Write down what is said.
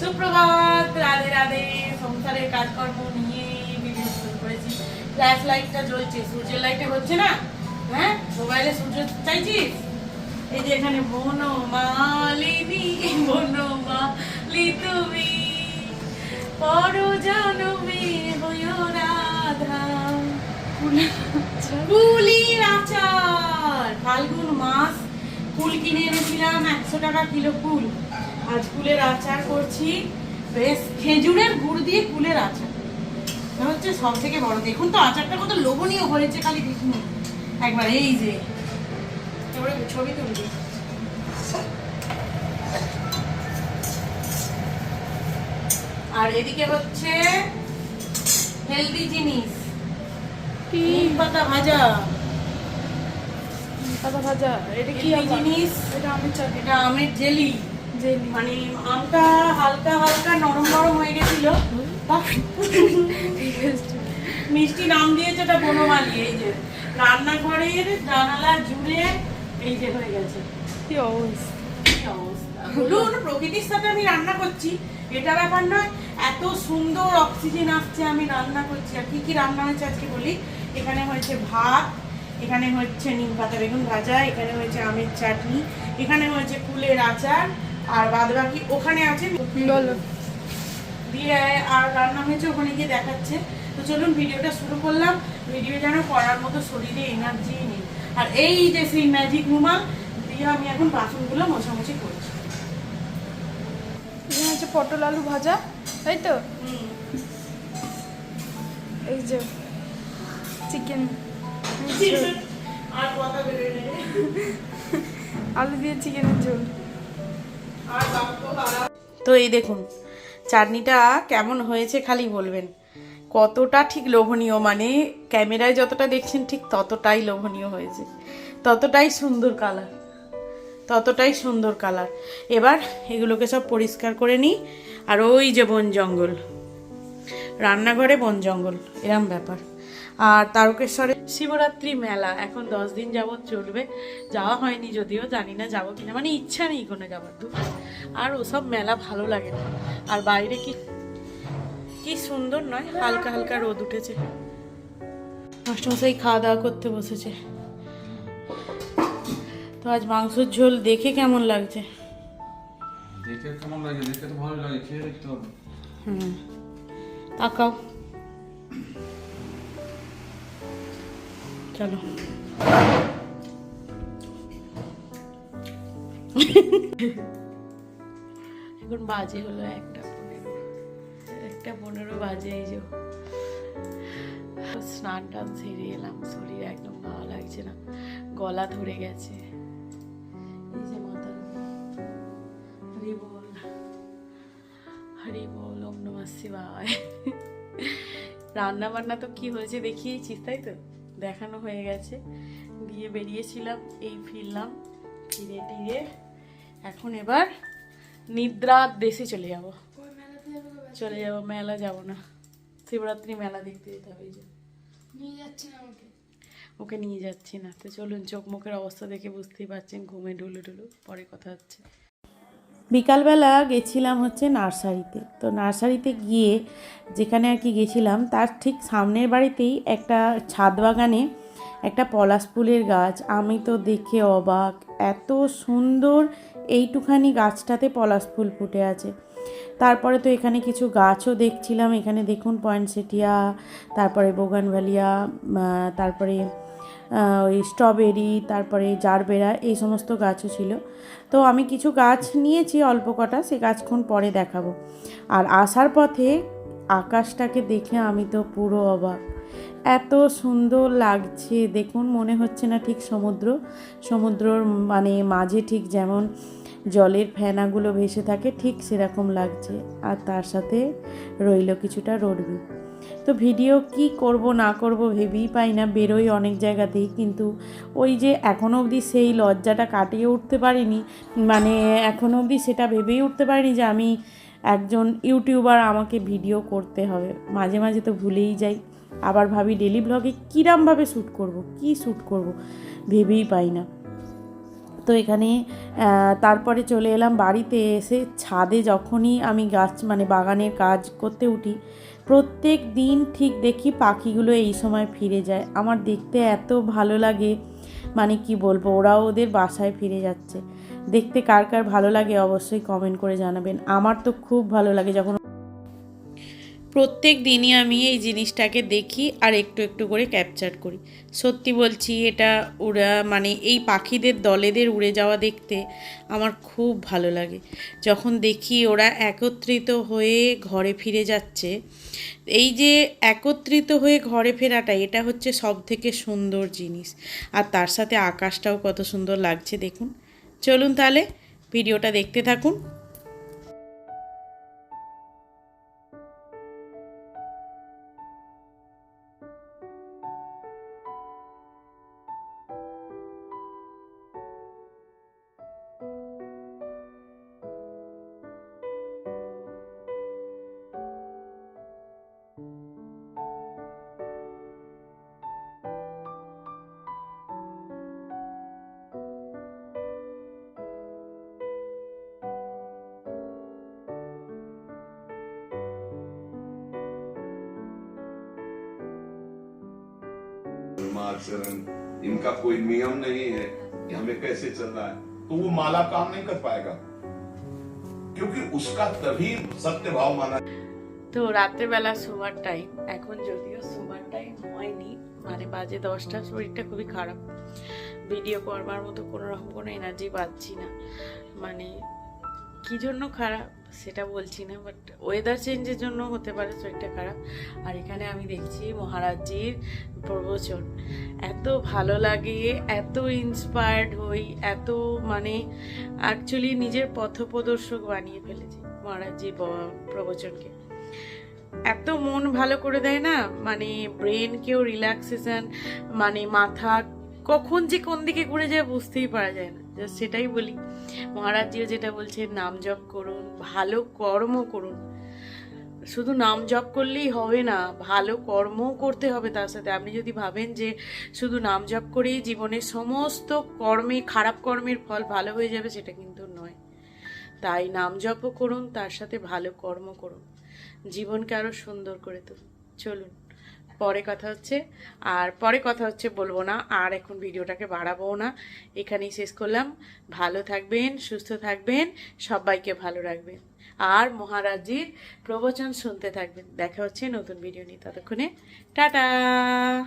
সুপ্রভাত, রাধে রাধে, সংসারের কাজকর্ম নিয়ে ভিডিও শুরু করেছি। ফ্ল্যাশ লাইটটা জ্বলছে, সূর্যের লাইটে হচ্ছে না? হ্যাঁ? মোবাইলে সূর্য চাইছিস? এই যে এখানে বনমালিনী বনমালি তুমি। পর জনমে হইও রাধা। কুলির আচার। ফাল্গুন মাস কুল কিনে এনেছিলাম একশো টাকা কিলো কুল আজ কুলের আচার করছি। বেশ খেজুরের গুড় দিয়ে কুলের আচার। এটা হচ্ছে সব থেকে বড়। দেখুন তো আচারটা কত লোভনীয় হয়েছে খালি দেখুন। একবার এই যে এবারে ছবি তুলবি। আর এদিকে হচ্ছে হেলদি জিনিস। নিম পাতা ভাজা। পাতা ভাজা। এটা কি জিনিস। এটা আমি চাটনি। এটা আমের জেলি। মানে আমটা হালকা হালকা নরম নরম হয়ে গেছিল। মিষ্টি নাম দিয়েছে এটা বনমালি এই যে। রান্নাঘরের জানালা জুড়ে এই যে হয়ে গেছে। কি অবস্থা? কি অবস্থা? বলুন প্রকৃতির সাথে আমি রান্না করছি। এটা ব্যাপার নয় এত সুন্দর অক্সিজেন আসছে আমি রান্না করছি। আর কি কি রান্না হয়েছে আজকে বলি? এখানে হয়েছে ভাত এখানে হচ্ছে নিম পাতা বেগুন ভাজা এখানে হয়েছে আমের চাটনি এখানে হয়েছে কুলের আচার আর বাদ বাকি ওখানে আছে। বলো। দিয়ে আর রান্না হয়েছে ওখানে গিয়ে দেখাচ্ছে। তো চলুন ভিডিওটা শুরু করলাম। ভিডিও যেন করার মতো শরীরে এনার্জি নেই। আর এই যে সেই ম্যাজিক রুমাল দিয়ে আমি এখন বাসনগুলো মোছামুছি করছি। হচ্ছে পটল আলু ভাজা তাই তো? এই যে চিকেন আর। আলু দিয়ে চিকেনের ঝোল। তো এই দেখুন, চাটনিটা কেমন হয়েছে খালি বলবেন। কতটা ঠিক লোভনীয় মানে ক্যামেরায় যতটা দেখছেন ঠিক ততটাই লোভনীয় হয়েছে। ততটাই সুন্দর কালার, ততটাই সুন্দর কালার। এবার এগুলোকে সব পরিষ্কার করে নিই, আর ওই যে বন জঙ্গল, রান্নাঘরে বন জঙ্গল, এরম ব্যাপার। আর তারকেশ্বরে শিবরাত্রি মেলা। এখন দশ দিন যাবৎ চলবে। যাওয়া হয়নি যদিও জানি না যাব কিনা। মানে ইচ্ছা নেই কোনো যাবার দূর। আর ওসব মেলা ভালো লাগে না। আর বাইরে কি কি সুন্দর নয় হালকা হালকা রোদ উঠেছে। মাস্টারমশাই খাওয়া দাওয়া করতে বসেছে। তো আজ মাংসের ঝোল দেখে কেমন লাগছে? দেখে কেমন লাগে? তো ভালো লাগে। খেয়ে দেখতে হবে হুম। তাকাও। চলো। এখন বাজে হলো একটা পনেরো। একটা পনেরো বাজে এই যে। স্নান টান সেরে এলাম, শরীর একদম ভালো লাগছে না। গলা ধরে গেছে। এই যে মাথার হরি বল। হরি বল ওম নমঃ রান্না বান্না তো কি হয়েছে দেখিয়েছিস, তাই তো? দেখানো হয়ে গেছে। দিয়ে বেরিয়েছিলাম এই ফিরলাম ফিরে টিরে। এখন এবার নিদ্রার দেশে চলে যাব। চলে যাব মেলা যাব না। শিবরাত্রি মেলা দেখতে যেতে হবে যে নিয়ে যাচ্ছে না আমাকে। ওকে নিয়ে যাচ্ছি না। তো চলুন চোখ মুখের অবস্থা দেখে বুঝতেই পারছেন ঘুমে ঢুলু ঢুলু পরে কথা হচ্ছে। বিকালবেলা গেছিলাম হচ্ছে নার্সারিতে। তো নার্সারিতে গিয়ে যেখানে আর কি গেছিলাম, তার ঠিক সামনের বাড়িতেই একটা ছাদ বাগানে একটা পলাশ ফুলের গাছ। আমি তো দেখে অবাক, এত সুন্দর এইটুখানি গাছটাতে পলাশ ফুল ফুটে আছে। তারপরে তো এখানে কিছু গাছও দেখছিলাম, এখানে দেখুন পয়েন্টসেটিয়া তারপরে বোগানভ্যালিয়া তারপরে ওই স্ট্রবেরি তারপরে জারবেরা, এই সমস্ত গাছও ছিল। তো আমি কিছু গাছ নিয়েছি, অল্প কটা, সে গাছক্ষণ পরে দেখাবো। আর আসার পথে আকাশটাকে দেখে আমি তো পুরো অবাক। এত সুন্দর লাগছে, দেখুন, মনে হচ্ছে না ঠিক সমুদ্র। সমুদ্রর মানে মাঝে ঠিক যেমন জলের ফেনাগুলো ভেসে থাকে, ঠিক সেরকম লাগছে। আর তার সাথে রইল কিছুটা রোডবি। তো ভিডিও কি করব, না করব ভেবেই পাই না, বেরোই অনেক জায়গাতেই। কিন্তু ওই যে এখনও অবধি সেই লজ্জাটা কাটিয়ে উঠতে পারিনি মানে এখনও অবধি সেটা ভেবেই উঠতে পারিনি যে আমি একজন ইউটিউবার, আমাকে ভিডিও করতে হবে। মাঝে মাঝে তো ভুলেই যাই। আবার ভাবি ডেলি ব্লগে কীরমভাবে শ্যুট করব, কি শ্যুট করব ভেবেই পাই না। তো এখানে তারপরে চলে এলাম বাড়িতে এসে ছাদে যখনই আমি গাছ মানে বাগানের কাজ করতে উঠি, প্রত্যেক দিন ঠিক দেখি পাখিগুলো এই সময় ফিরে যায়। আমার দেখতে এত ভালো লাগে মানে কি বলব, ওরাও ওদের বাসায় ফিরে যাচ্ছে। দেখতে কার কার ভালো লাগে অবশ্যই কমেন্ট করে জানাবেন। আমার তো খুব ভালো লাগে যখন প্রত্যেক দিনই আমি এই জিনিসটাকে দেখি আর একটু একটু করে ক্যাপচার করি। সত্যি বলছি, এটা ওরা মানে এই পাখিদের, দলেদের উড়ে যাওয়া দেখতে আমার খুব ভালো লাগে। যখন দেখি ওরা একত্রিত হয়ে ঘরে ফিরে যাচ্ছে, এই যে একত্রিত হয়ে ঘরে ফেরাটা, এটা হচ্ছে সব থেকে সুন্দর জিনিস। আর তার সাথে আকাশটাও কত সুন্দর লাগছে, দেখুন। চলুন তাহলে, ভিডিওটা দেখতে থাকুন। आचरण इनका कोई नियम नहीं है कि हमें कैसे चलना है तो वो माला काम नहीं कर पाएगा क्योंकि उसका तभी सत्य भाव माना তো রাত্রেবেলা শোবার টাইম এখন যদিও শোবার টাইম হয়নি মানে বাজে দশটা শরীরটা খুবই খারাপ ভিডিও করবার মতো কোনো রকম কোনো এনার্জি পাচ্ছি না মানে কি জন্য খারাপ সেটা বলছি না বাট ওয়েদার চেঞ্জের জন্য হতে পারে শরীরটা খারাপ। আর এখানে আমি দেখছি মহারাজজির প্রবচন। এত ভালো লাগে, এত ইন্সপায়ার্ড হই, এত মানে অ্যাকচুয়ালি নিজের পথপ্রদর্শক বানিয়ে ফেলেছি মহারাজজির প্রবচনকে। এত মন ভালো করে দেয় না মানে ব্রেনকেও রিল্যাক্সেশন মানে মাথা কখন যে কোন দিকে ঘুরে যায় বুঝতেই পারা যায় না। সেটাই বলি। মহারাজজিও যেটা বলছে নাম জপ করুন, ভালো কর্ম করুন। শুধু নাম জপ করলেই হবে না, ভালো কর্মও করতে হবে তার সাথে। আপনি যদি ভাবেন যে শুধু নাম জপ করেই জীবনের সমস্ত কর্মে, খারাপ কর্মের ফল ভালো হয়ে যাবে, সেটা কিন্তু নয়। তাই নাম জপও করুন, তার সাথে ভালো কর্ম করুন। জীবনকে আরও সুন্দর করে তুলুন। চলুন। পরে কথা হচ্ছে। আর পরে কথা হচ্ছে বলব না, আর এখন ভিডিওটাকে বাড়াবো না। এখানেই শেষ করলাম। ভালো থাকবেন, সুস্থ থাকবেন, সবাইকে ভালো রাখবেন। আর মহারাজজির প্রবচন শুনতে থাকবেন। দেখা হচ্ছে নতুন ভিডিও নিয়ে ততক্ষণে। টাটা!